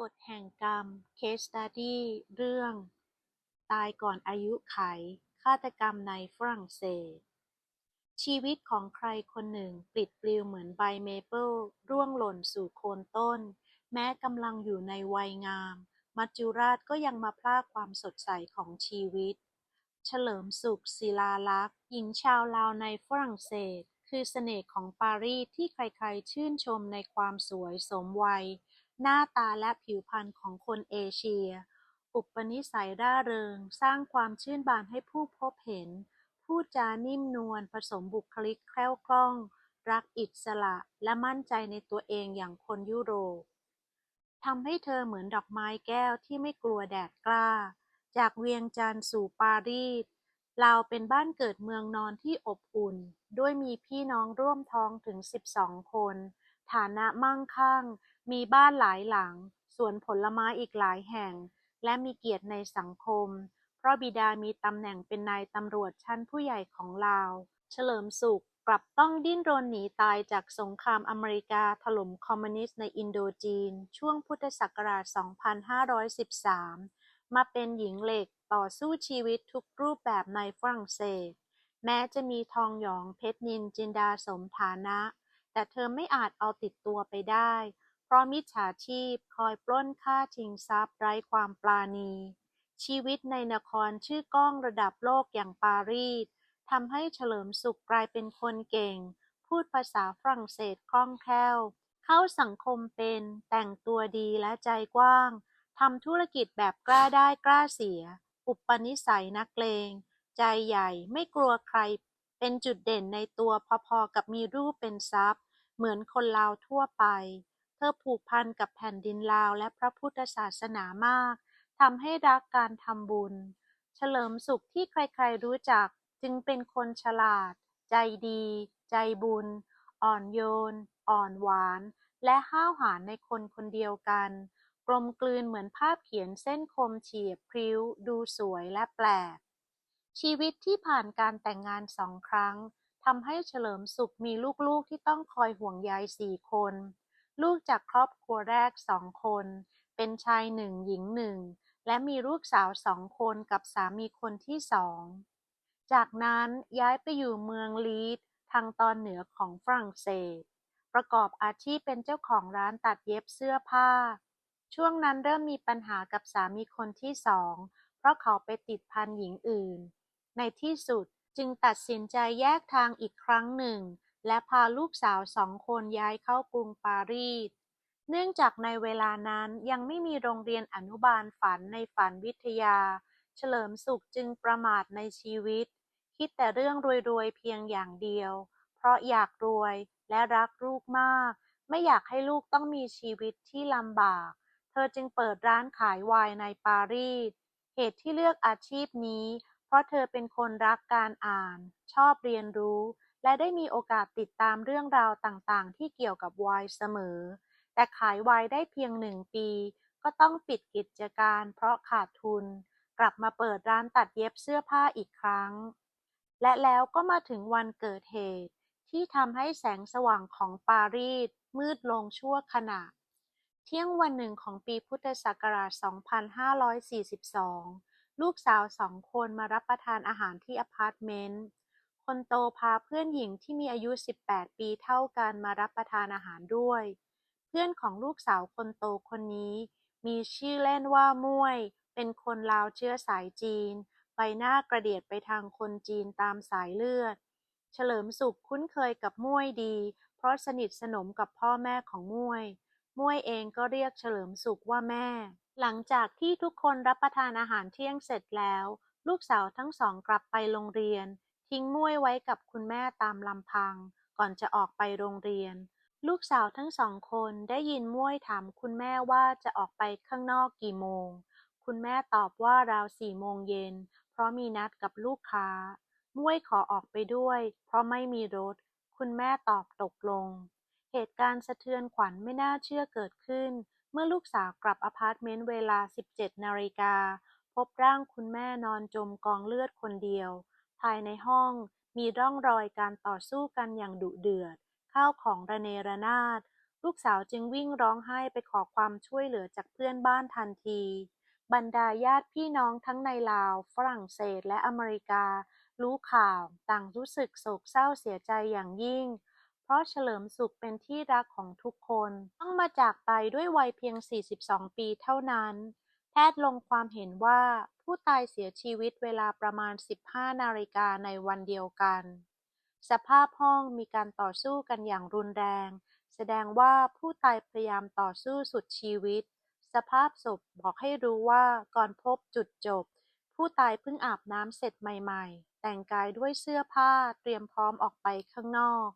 กฎแห่งกรรม Case Study เรื่อง ตายก่อนอายุไข ฆาตกรรมในฝรั่งเศส ชีวิตของใครคนหนึ่งปลิดปลิวเหมือนใบเมเปิลร่วงหล่นสู่โคนต้น แม้กำลังอยู่ในวัยงาม มัจจุราชก็ยังมาพรากความสดใสของชีวิต เฉลิมสุขศิลาลักษณ์หญิงชาวลาวในฝรั่งเศส คือเสน่ห์ของปารีสที่ใครๆชื่นชมในความสวยสมวัย หน้าตาและผิวพรรณของคนเอเชีย อุปนิสัยร่าเริง สร้างความชื่นบานให้ผู้พบเห็น พูดจานิ่มนวลผสมบุคลิกแคล่วคล่อง รักอิสระและมั่นใจในตัวเองอย่างคนยุโรปทำให้เธอเหมือนดอกไม้แก้วที่ไม่กลัวแดดกล้า จากเวียงจันทร์สู่ปารีสลาวเป็นบ้านเกิดเมืองนอนที่อบอุ่น ด้วยมีพี่น้องร่วมท้องถึง 12 คน ฐานะมั่งคั่ง มีบ้านหลายหลัง สวนผลไม้อีกหลายแห่ง และมีเกียรติในสังคม เพราะบิดามีตำแหน่งเป็นนายตำรวจชั้นผู้ใหญ่ของลาว เฉลิมสุขกลับต้องดิ้นรนหนีตายจากสงครามอเมริกาถล่มคอมมิวนิสต์ในอินโดจีน ช่วงพุทธศักราช 2513 มาเป็นหญิงเหล็กต่อสู้ชีวิตทุกรูปแบบในฝรั่งเศส แม้จะมีทองหยองเพชรนินจินดาสมฐานะ แต่เธอไม่อาจเอาติดตัวไปได้ เพราะมิจฉาชีพคอยปล้นฆ่าชิงทรัพย์ไร้ความปราณี ชีวิตในนครชื่อก้องระดับโลกอย่างปารีสทำให้เฉลิมสุขกลายเป็นคนเก่ง พูดภาษาฝรั่งเศสคล่องแคล่ว เข้าสังคมเป็น แต่งตัวดีและใจกว้างทำธุรกิจแบบกล้าได้กล้าเสีย อุปนิสัยนักเลง ใจใหญ่ไม่กลัวใคร เป็นจุดเด่นในตัวพอ ๆ กับมีรูปเป็นทรัพย์ เหมือนคนลาวทั่วไป เธอผูกพันกับแผ่นดินลาวและพระพุทธศาสนามาก ทำให้รักการทำบุญ เฉลิมสุขที่ใครๆรู้จักจึงเป็นคนฉลาด ใจดี ใจบุญ อ่อนโยน อ่อนหวาน และห้าวหาญในคนคนเดียวกัน กลมกลืนเหมือนภาพเขียนเส้นคมเฉียบพริ้ว ดูสวยและแปลก ชีวิตที่ผ่านการแต่งงานสองครั้งทำให้เฉลิมสุขมีลูกๆที่ต้องคอยห่วงใยสี่คน ลูกจากครอบครัวแรกสองคน เป็นชายหนึ่งหญิงหนึ่ง และมีลูกสาวสองคนกับสามีคนที่สอง จากนั้นย้ายไปอยู่เมืองลีดทางตอนเหนือของฝรั่งเศส ประกอบอาชีพเป็นเจ้าของร้านตัดเย็บเสื้อผ้า ช่วงนั้นเริ่มมีปัญหากับสามีคนที่สอง เพราะเขาไปติดพันหญิงอื่น ในที่สุดจึงตัดสินใจแยกทางอีกครั้งหนึ่ง และพาลูกสาวสองคนย้ายเข้ากรุงปารีส เนื่องจากในเวลานั้นยังไม่มีโรงเรียนอนุบาลฝันในฝันวิทยา เฉลิมสุขจึงประมาทในชีวิต คิดแต่เรื่องรวยๆเพียงอย่างเดียว เพราะอยากรวยและรักลูกมาก ไม่อยากให้ลูกต้องมีชีวิตที่ลำบาก เธอจึงเปิดร้านขายไวน์ในปารีส เหตุที่เลือกอาชีพนี้ เพราะเธอเป็นคนรักการอ่าน ชอบเรียนรู้ และได้มีโอกาสติดตามเรื่องราวต่างๆ ที่เกี่ยวกับวน์เสมอ แต่ขายวน์ได้เพียงหนึ่งปี ก็ต้องปิดกิจการเพราะขาดทุน กลับมาเปิดร้านตัดเย็บเสื้อผ้าอีกครั้ง และแล้วก็มาถึงวันเกิดเหตุ ที่ทำให้แสงสว่างของปารีสมืดลงชั่วขณะ เที่ยงวันหนึ่งของปีพุทธศักราช 2542 ลูกสาวสองคนมารับประทานอาหารที่อพาร์ตเมนต์ คนโตพาเพื่อนหญิงที่มีอายุ 18 ปีเท่ากันมารับประทานอาหารด้วย เพื่อนของลูกสาวคนโตคนนี้ มีชื่อเล่นว่าม่วย เป็นคนลาวเชื้อสายจีน ใบหน้ากระเดียดไปทางคนจีนตามสายเลือด เฉลิมสุขคุ้นเคยกับม่วยดี เพราะสนิทสนมกับพ่อแม่ของม่วยม่วยเองก็เรียกเฉลิมสุขว่าแม่ หลังจากที่ทุกคนรับประทานอาหารเที่ยงเสร็จแล้ว ลูกสาวทั้งสองกลับไปโรงเรียน ทิ้งม่วยไว้กับคุณแม่ตามลำพัง ก่อนจะออกไปโรงเรียน ลูกสาวทั้งสองคนได้ยินม่วยถามคุณแม่ว่าจะออกไปข้างนอกกี่โมง คุณแม่ตอบว่าราวสี่โมงเย็น เพราะมีนัดกับลูกค้าม่วยขอออกไปด้วย เพราะไม่มีรถ คุณแม่ตอบตกลง เหตุการณ์สะเทือนขวัญไม่น่าเชื่อเกิดขึ้น มื่อลูกสาวกลับอพาร์ตเมนต์เวลา 17 นาฬิกา พบร่างคุณแม่นอนจมกองเลือดคนเดียว ภายในห้องมีร่องรอยการต่อสู้กันอย่างดุเดือด ข้าวของระเนระนาด ลูกสาวจึงวิ่งร้องไห้ไปขอความช่วยเหลือจากเพื่อนบ้านทันที บรรดาญาติพี่น้องทั้งในลาว ฝรั่งเศสและอเมริกา รู้ข่าวต่างรู้สึกโศกเศร้าเสียใจอย่างยิ่ง เพราะเฉลิมสุขเป็นที่รักของทุกคน ต้องมาจากไปด้วยวัยเพียง 42 ปีเท่านั้น แพทย์ลงความเห็นว่าผู้ตายเสียชีวิตเวลาประมาณ 15 นาฬิกาในวันเดียวกัน สภาพห้องมีการต่อสู้กันอย่างรุนแรง แสดงว่าผู้ตายพยายามต่อสู้สุดชีวิต สภาพศพบอกให้รู้ว่าก่อนพบจุดจบ ผู้ตายเพิ่งอาบน้ำเสร็จใหม่ ๆ แต่งกายด้วยเสื้อผ้าเตรียมพร้อมออกไปข้างนอก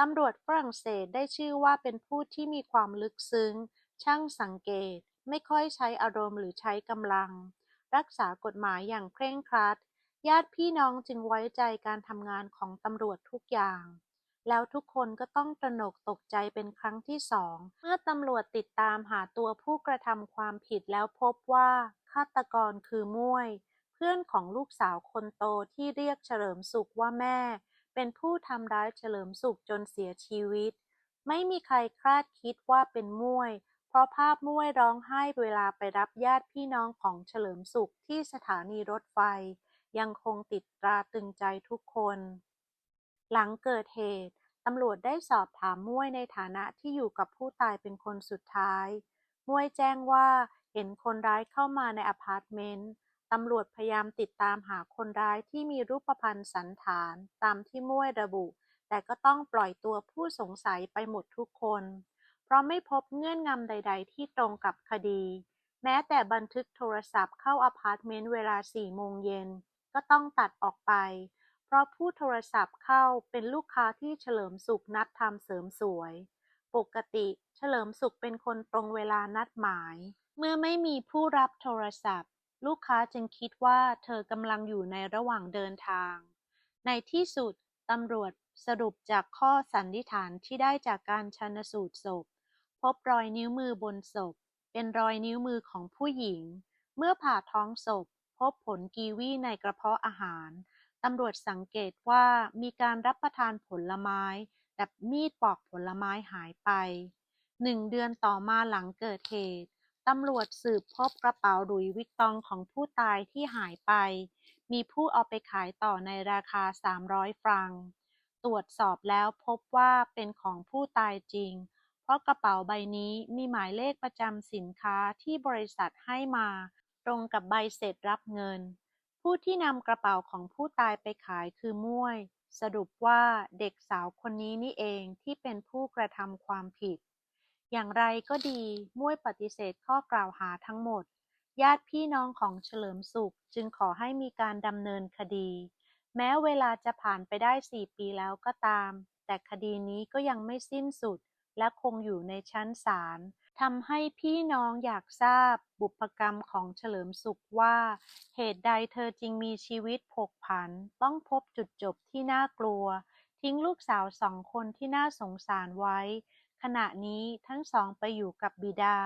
ตำรวจฝรั่งเศสได้ชื่อว่าเป็นผู้ที่มีความลึกซึ้ง ช่างสังเกต ไม่ค่อยใช้อารมณ์หรือใช้กำลัง รักษากฎหมายอย่างเคร่งครัด ญาติพี่น้องจึงไว้ใจการทำงานของตำรวจทุกอย่าง แล้วทุกคนก็ต้องตระหนกตกใจเป็นครั้งที่สอง เมื่อตำรวจติดตามหาตัวผู้กระทำความผิดแล้วพบว่าฆาตกรคือม่วย เพื่อนของลูกสาวคนโตที่เรียกเฉลิมสุขว่าแม่ เป็นผู้ทำร้ายเฉลิมสุขจนเสียชีวิต ไม่มีใครคาดคิดว่าเป็นม่วยเพราะภาพม่วยร้องไห้เวลาไปรับญาติพี่น้องของเฉลิมสุขที่สถานีรถไฟ ยังคงติดตราตึงใจทุกคน หลังเกิดเหตุตำรวจได้สอบถามม่วยในฐานะที่อยู่กับผู้ตายเป็นคนสุดท้ายม่วยแจ้งว่าเห็นคนร้ายเข้ามาในอพาร์ตเมนต์ ตำรวจพยายามติดตามหาคนร้ายที่มีรูปพรรณสันฐานตามที่ม่วยระบุ แต่ก็ต้องปล่อยตัวผู้สงสัยไปหมดทุกคน เพราะไม่พบเงื่อนงำใด ๆ ที่ตรงกับคดี แม้แต่บันทึกโทรศัพท์เข้าอพาร์ตเมนต์เวลา4โมงเย็น ก็ต้องตัดออกไป เพราะผู้โทรศัพท์เข้าเป็นลูกค้าที่เฉลิมสุขนัดทำเสริมสวย ปกติเฉลิมสุขเป็นคนตรงเวลานัดหมาย เมื่อไม่มีผู้รับโทรศัพท์ ลูกค้าจึงคิดว่าเธอกำลังอยู่ในระหว่างเดินทาง ในที่สุดตำรวจสรุปจากข้อสันนิษฐานที่ได้จากการชันสูตรศพ พบรอยนิ้วมือบนศพ เป็นรอยนิ้วมือของผู้หญิง เมื่อผ่าท้องศพ พบผลกีวีในกระเพาะอาหารตำรวจสังเกตว่ามีการรับประทานผลไม้ แต่มีดปอกผลไม้หายไปหนึ่งเดือนต่อมาหลังเกิดเหตุ ตำรวจสืบพบกระเป๋าหลุยส์วิกตองของผู้ตายที่หายไป มีผู้เอาไปขายต่อในราคา 300 ฟรัง ตรวจสอบแล้วพบว่าเป็นของผู้ตายจริง เพราะกระเป๋าใบนี้มีหมายเลขประจำสินค้าที่บริษัทให้มา ตรงกับใบเสร็จรับเงิน ผู้ที่นำกระเป๋าของผู้ตายไปขายคือม่วย สรุปว่าเด็กสาวคนนี้นี่เองที่เป็นผู้กระทำความผิด อย่างไรก็ดีม่วยปฏิเสธข้อกล่าวหาทั้งหมด ญาติพี่น้องของเฉลิมสุขจึงขอให้มีการดำเนินคดี แม้เวลาจะผ่านไปได้4ปีแล้วก็ตาม แต่คดีนี้ก็ยังไม่สิ้นสุด และคงอยู่ในชั้นศาลทำให้พี่น้องอยากทราบบุพกรรมของเฉลิมสุขว่า เหตุใดเธอจึงมีชีวิตผกผัน ต้องพบจุดจบที่น่ากลัว ทิ้งลูกสาวสองคนที่น่าสงสารไว้ ขณะนี้ทั้งสองไปอยู่กับบิดา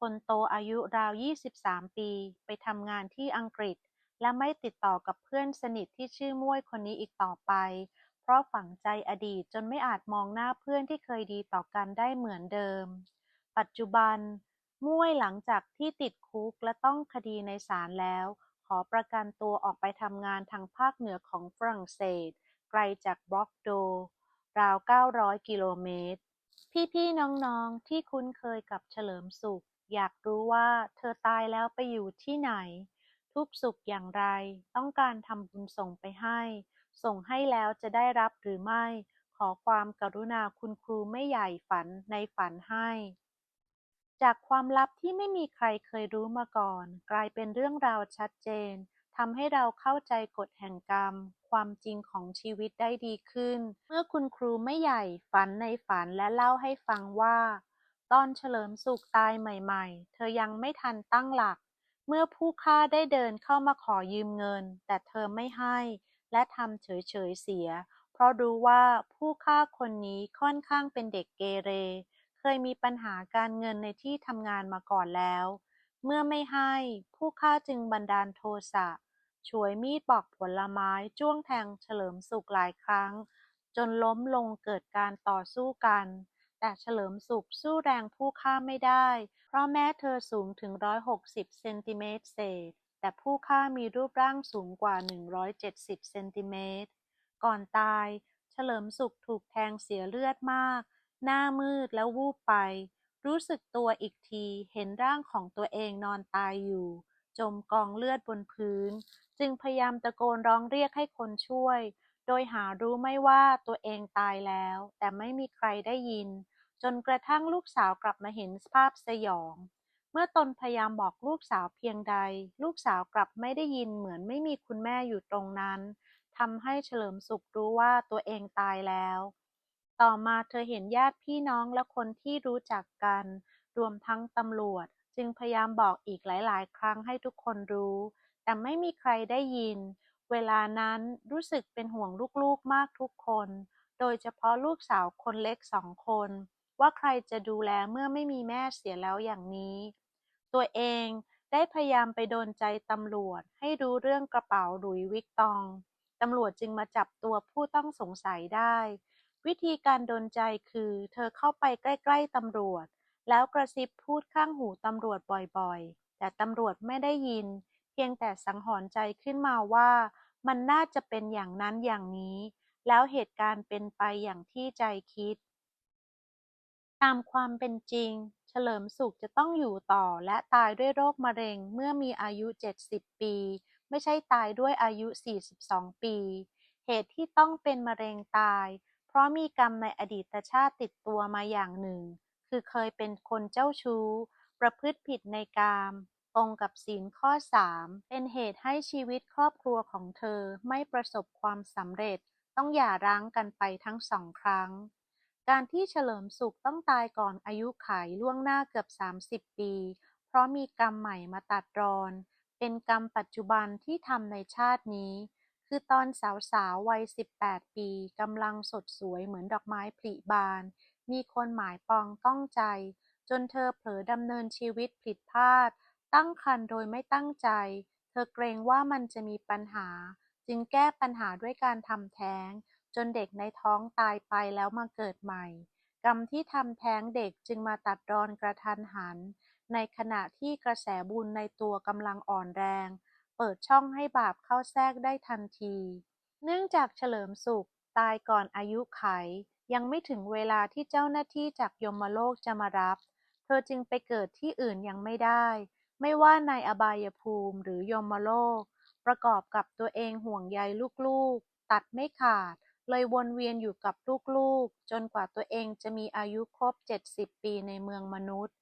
คนโตอายุราว 23 ปี ไปทำงานที่อังกฤษ และไม่ติดต่อกับเพื่อนสนิทที่ชื่อม่วยคนนี้อีกต่อไป เพราะฝังใจอดีตจนไม่อาจมองหน้าเพื่อนที่เคยดีต่อกันได้เหมือนเดิม ปัจจุบันม่วยหลังจากที่ติดคุกและต้องคดีในศาลแล้ว ขอประกันตัวออกไปทำงานทางภาคเหนือของฝรั่งเศส ไกลจากบล็อกโด ราว 900 กิโลเมตร พี่ๆน้องๆที่คุ้นเคยกับเฉลิมสุข อยากรู้ว่าเธอตายแล้วไปอยู่ที่ไหน ทุกสุขอย่างไร ต้องการทำบุญส่งไปให้ ส่งให้แล้วจะได้รับหรือไม่ ขอความกรุณาคุณครูไม่ใหญ่ฝันในฝันให้ จากความลับที่ไม่มีใครเคยรู้มาก่อน กลายเป็นเรื่องราวชัดเจน ทำให้เราเข้าใจกฎแห่งกรรม ความจริงของชีวิตได้ดีขึ้น เมื่อคุณครูไม่ใหญ่ฝันในฝันและเล่าให้ฟังว่า ตอนเฉลิมสุขตายใหม่ๆ เธอยังไม่ทันตั้งหลัก เมื่อผู้ฆ่าได้เดินเข้ามาขอยืมเงิน แต่เธอไม่ให้ และทำเฉยๆเสีย เพราะรู้ว่าผู้ฆ่าคนนี้ค่อนข้างเป็นเด็กเกเร เคยมีปัญหาการเงินในที่ทำงานมาก่อนแล้ว เมื่อไม่ให้ ผู้ฆ่าจึงบันดาลโทสะ ฉวยมีดปอกผลไม้จ้วงแทงเฉลิมสุขหลายครั้ง จนล้มลงเกิดการต่อสู้กัน แต่เฉลิมสุขสู้แรงผู้ฆ่าไม่ได้ เพราะแม้เธอสูงถึง 160 เซนติเมตรเศษ แต่ผู้ฆ่ามีรูปร่างสูงกว่า 170 เซนติเมตร ก่อนตาย เฉลิมสุขถูกแทงเสียเลือดมาก หน้ามืดแล้ววูบไป รู้สึกตัวอีกทีเห็นร่างของตัวเองนอนตายอยู่จมกองเลือดบนพื้น จึงพยายามตะโกนร้องเรียกให้คนช่วย โดยหารู้ไม่ว่าตัวเองตายแล้ว แต่ไม่มีใครได้ยิน จนกระทั่งลูกสาวกลับมาเห็นภาพสยอง เมื่อตนพยายามบอกลูกสาวเพียงใด ลูกสาวกลับไม่ได้ยินเหมือนไม่มีคุณแม่อยู่ตรงนั้นทำให้เฉลิมสุขรู้ว่าตัวเองตายแล้ว ต่อมาเธอเห็นญาติพี่น้องและคนที่รู้จักกัน รวมทั้งตำรวจ จึงพยายามบอกอีกหลาย ๆ ครั้งให้ทุกคนรู้ แต่ไม่มีใครได้ยิน เวลานั้นรู้สึกเป็นห่วงลูกๆมากทุกคน โดยเฉพาะลูกสาวคนเล็กสองคน ว่าใครจะดูแลเมื่อไม่มีแม่เสียแล้วอย่างนี้ ตัวเองได้พยายามไปโดนใจตำรวจให้รู้เรื่องกระเป๋าหลุยวิกตอง ตำรวจจึงมาจับตัวผู้ต้องสงสัยได้ วิธีการโดนใจคือเธอเข้าไปใกล้ๆตำรวจ แล้วกระซิบพูดข้างหูตำรวจบ่อยๆ แต่ตำรวจไม่ได้ยิน พียงแต่สังหรณ์ใจขึ้นมาว่า มันน่าจะเป็นอย่างนั้นอย่างนี้ แล้วเหตุการณ์เป็นไปอย่างที่ใจคิด ตามความเป็นจริง เฉลิมสุขจะต้องอยู่ต่อและตายด้วยโรคมะเร็งเมื่อมีอายุ 70 ปี ไม่ใช่ตายด้วยอายุ 42 ปี เหตุที่ต้องเป็นมะเร็งตาย เพราะมีกรรมในอดีตชาติติดตัวมาอย่างหนึ่ง คือเคยเป็นคนเจ้าชู้ ประพฤติผิดในกาม ตรงกับศีลข้อ 3 เป็นเหตุให้ชีวิตครอบครัวของเธอไม่ประสบความสำเร็จ ต้องหย่าร้างกันไปทั้งสองครั้ง การที่เฉลิมสุขต้องตายก่อนอายุขัยล่วงหน้าเกือบ 30 ปี เพราะมีกรรมใหม่มาตัดรอน เป็นกรรมปัจจุบันที่ทำในชาตินี้ คือตอนสาวๆวัย 18 ปีกำลังสดสวยเหมือนดอกไม้ผลิบาน มีคนหมายปองต้องใจ จนเธอเผลอดำเนินชีวิตผิดพลาด ตั้งครรภ์โดยไม่ตั้งใจ เธอเกรงว่ามันจะมีปัญหา จึงแก้ปัญหาด้วยการทำแท้ง จนเด็กในท้องตายไปแล้วมาเกิดใหม่ กรรมที่ทำแท้งเด็กจึงมาตัดรอนกระทันหัน ในขณะที่กระแสบุญในตัวกำลังอ่อนแรง เปิดช่องให้บาปเข้าแทรกได้ทันที เนื่องจากเฉลิมสุขตายก่อนอายุไข ยังไม่ถึงเวลาที่เจ้าหน้าที่จากยมโลกจะมารับ เธอจึงไปเกิดที่อื่นยังไม่ได้ ไม่ว่าในอบายภูมิหรือยมโลก ประกอบกับตัวเองห่วงใยลูกๆ ตัดไม่ขาด เลยวนเวียนอยู่กับลูกๆ จนกว่าตัวเองจะมีอายุครบ 70 ปีในเมืองมนุษย์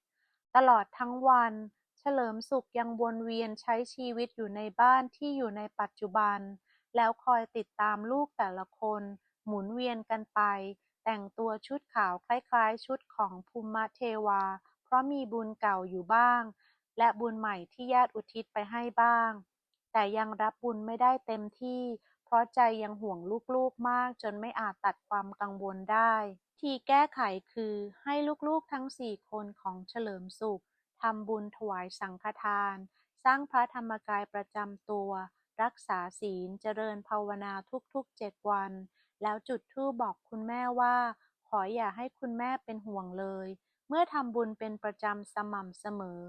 ตลอดทั้งวัน เฉลิมสุขยังวนเวียนใช้ชีวิตอยู่ในบ้านที่อยู่ในปัจจุบัน แล้วคอยติดตามลูกแต่ละคน หมุนเวียนกันไป แต่งตัวชุดขาวคล้ายๆ ชุดของภูมิเทวา เพราะมีบุญเก่าอยู่บ้าง และบุญใหม่ที่ญาติอุทิศไปให้บ้าง แต่ยังรับบุญไม่ได้เต็มที่ เพราะใจยังห่วงลูกๆมากจนไม่อาจตัดความกังวลได้ ที่แก้ไขคือให้ลูกๆทั้งสี่คนของเฉลิมสุขทำบุญถวายสังฆทาน สร้างพระธรรมกายประจำตัว รักษาศีลเจริญภาวนาทุกๆเจ็ดวัน แล้วจุดธูปบอกคุณแม่ว่า ขออย่าให้คุณแม่เป็นห่วงเลย เมื่อทำบุญเป็นประจำสม่ำเสมอ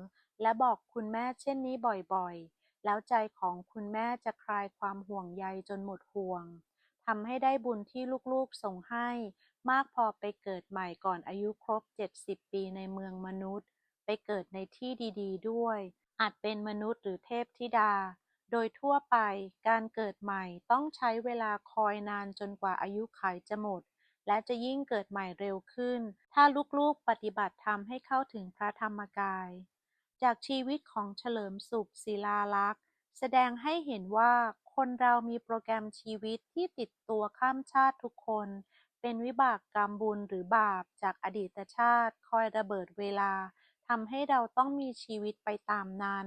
และบอกคุณแม่เช่นนี้บ่อยๆ แล้วใจของคุณแม่จะคลายความห่วงใยจนหมดห่วงทำให้ได้บุญที่ลูกๆส่งให้ มากพอไปเกิดใหม่ก่อนอายุครบ 70 ปีในเมืองมนุษย์ ไปเกิดในที่ดีๆ ด้วย อาจเป็นมนุษย์หรือเทพธิดา โดยทั่วไปการเกิดใหม่ต้องใช้เวลาคอยนานจนกว่าอายุขัยจะหมด และจะยิ่งเกิดใหม่เร็วขึ้น ถ้าลูกๆปฏิบัติธรรมให้เข้าถึงพระธรรมกาย จากชีวิตของเฉลิมสุขศิลาลักษ์ แสดงให้เห็นว่าคนเรามีโปรแกรมชีวิตที่ติดตัวข้ามชาติทุกคน เป็นวิบากกรรมบุญหรือบาปจากอดีตชาติ คอยระเบิดเวลาทำให้เราต้องมีชีวิตไปตามนั้น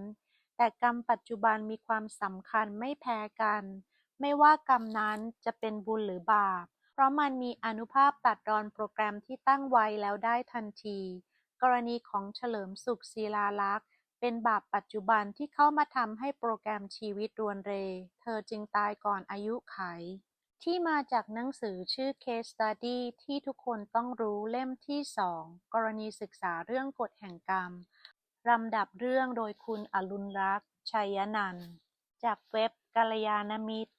แต่กรรมปัจจุบันมีความสำคัญไม่แพ้กัน ไม่ว่ากรรมนั้นจะเป็นบุญหรือบาป เพราะมันมีอนุภาพตัดรอนโปรแกรมที่ตั้งไว้แล้วได้ทันที กรณีของเฉลิมสุขศิลาลักษณ์ เป็นบาปปัจจุบันที่เข้ามาทำให้โปรแกรมชีวิตรวนเร เธอจึงตายก่อนอายุไข ที่มาจากหนังสือชื่อ Case Study ที่ทุกคนต้องรู้เล่มที่สองกรณีศึกษาเรื่องกฎแห่งกรรมลำดับเรื่องโดยคุณอรุณรักษ์ชัยนันจากเว็บกัลยาณมิตร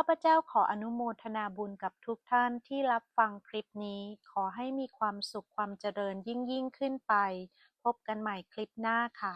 ข้าพเจ้าขออนุโมทนาบุญกับทุกท่านที่รับฟังคลิปนี้ ขอให้มีความสุขความเจริญยิ่งยิ่งขึ้นไป พบกันใหม่คลิปหน้าค่ะ